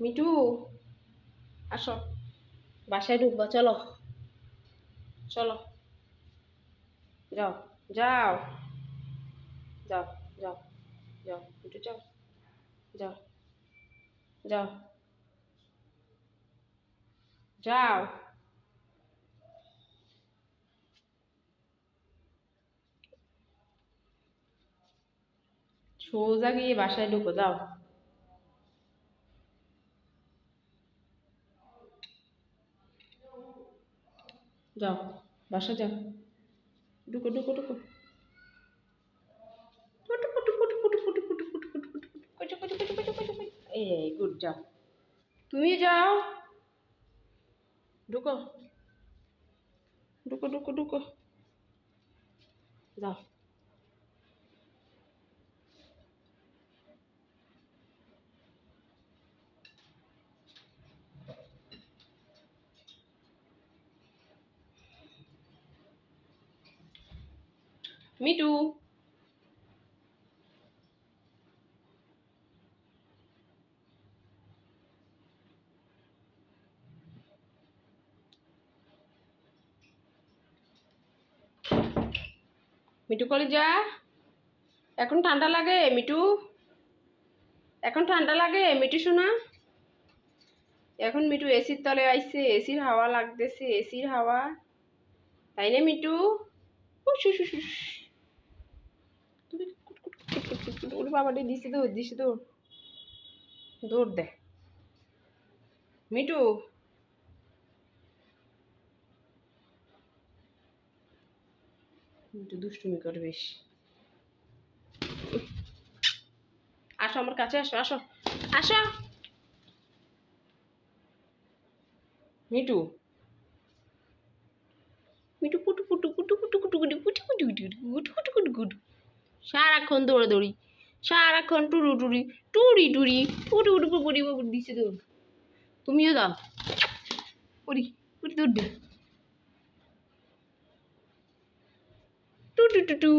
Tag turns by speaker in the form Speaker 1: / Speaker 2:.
Speaker 1: Me too আসো। বাসায় ঢুকবো, চলো। চলো। যাও যাও। যাও যাও যাও। মিটু যাও। যাও যাও। যাও। সোজা গিয়ে বাসায় ঢুকো, যাও। কুচু বাসা যাও ডুকো ডুকো ডুকো এই গুড যাও তুমি যাও ঢুকো ঢুকো ঢুকো ঢুকো যাও মিটু মিটু কলিজা? এখন ঠান্ডা লাগে মিটু এখন ঠান্ডা লাগে মিটু শোনা এখন মিটু এসির তলে আইছে এসির হাওয়া লাগতেছে এসির হাওয়া। তাই না মিটু উস, উস, উস, বাবাটি দিছি দিছি দৌড় দে মিটু মিটু দুষ্টুমি আসো আমার কাছে আসো আসো আসো মিটু মিটু পুটু পুটু পুটু পুটু কুটু কুটু পুটু কুটু কুটু কুটু কুটু কুটু কুটু সারাক্ষণ দৌড়াদৌড়ি সারাক্ষণ টুরু টুরি টুরি টুরি, উঠু উঠু পড়ি দিছে দৌড় তুমিও দাও পুরি পুরি দৌড় দে। টু টু টু টু।